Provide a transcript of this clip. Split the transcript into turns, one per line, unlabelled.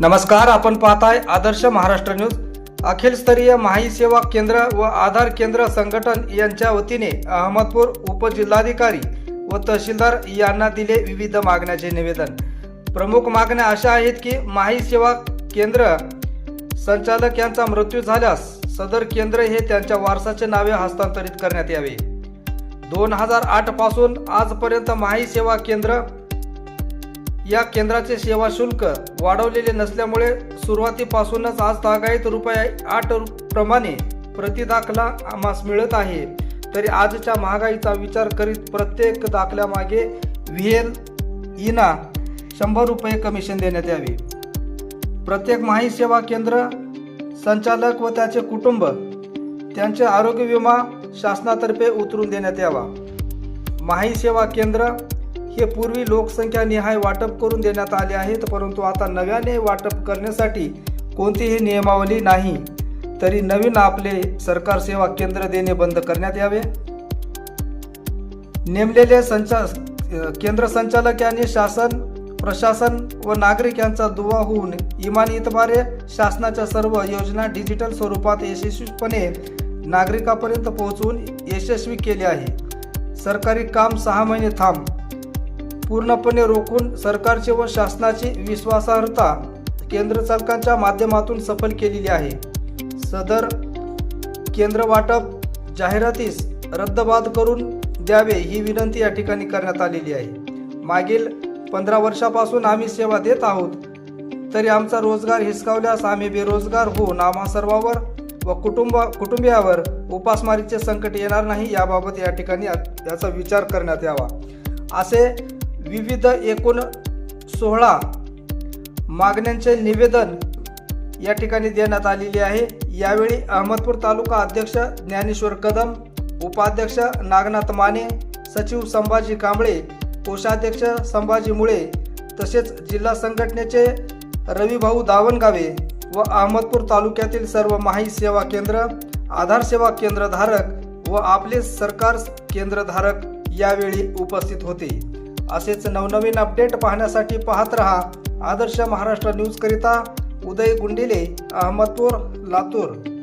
नमस्कार आपण पाहताय आदर्श महाराष्ट्र न्यूज. अखिल स्तरीय माही सेवा केंद्र व आधार केंद्र संघटन यांच्या वतीने अहमदपूर उपजिल्हाधिकारी व तहसीलदार यांना दिले विविध मागण्याचे निवेदन. प्रमुख मागण्या अशा आहेत की माही सेवा केंद्र संचालक यांचा मृत्यू झाल्यास सदर केंद्र हे त्यांच्या वारसाचे नावे हस्तांतरित करण्यात यावे. दोन हजार आठपासून आजपर्यंत माही सेवा केंद्र या केंद्राचे सेवा शुल्क वाढवलेले नसल्यामुळे सुरुवातीपासूनच आज तागायत रुपये आठ प्रमाणे प्रतिदाखला आम्हास मिळत आहे. तरी आजच्या महागाईचा विचार करीत प्रत्येक दाखल्यामागे व्हीएल इना शंभर रुपये कमिशन देण्यात यावे. प्रत्येक माही सेवा केंद्र संचालक व त्याचे कुटुंब त्यांचे आरोग्य विमा शासनातर्फे उतरून देण्यात यावा. माही सेवा केंद्र हे पूर्वी लोकसंख्या निहाय वाटप करून देण्यात आले आहेत परंतु आता नव्याने वाटप करण्यासाठी कोणतीही नियमावली नाही. तरी नवीन आपले सरकार सेवा केंद्र देणे बंद करण्यात यावे. नेमलेले संचा केंद्र संचालक यांनी शासन प्रशासन व नागरिक यांचा दुवा होऊन इमान इतबारे शासनाच्या सर्व योजना डिजिटल स्वरूपात यशस्वीपणे नागरिकापर्यंत पोहोचवून यशस्वी केले आहे. सरकारी काम सहा महिने थांब. पूर्णपणे रोखून सरकारची व शासनाची विश्वासार्हता केंद्र सरकारच्या माध्यमातून सफल केलेली आहे. सदर केंद्र वाटप जाहिरातीस रद्दबाद करून द्यावे ही विनंती या ठिकाणी करण्यात आलेली आहे. मागील पंधरा वर्षापासून आम्ही सेवा देत आहोत. तरी आमचा रोजगार हिसकावल्यास आम्ही बेरोजगार होऊन आम्हा सर्वावर व कुटुंब कुटुंबियावर उपासमारीचे संकट येणार नाही याबाबत या ठिकाणी याचा विचार करण्यात यावा. असे विविध एकूण सोहळा मागण्यांचे निवेदन या ठिकाणी देण्यात आलेले आहे. यावेळी अहमदपूर तालुका अध्यक्ष ज्ञानेश्वर कदम उपाध्यक्ष नागनाथ माने सचिव संभाजी कांबळे कोषाध्यक्ष संभाजी मुळे तसेच जिल्हा संघटनेचे रविभाऊ दावणगावे व अहमदपूर तालुक्यातील सर्व माही सेवा केंद्र आधार सेवा केंद्रधारक व आपले सरकार केंद्रधारक यावेळी उपस्थित होते. असेच नवनवीन अपडेट पाहण्यासाठी पाहत रहा आदर्श महाराष्ट्र न्यूज करिता उदय गुंडिले अहमदपूर लातूर.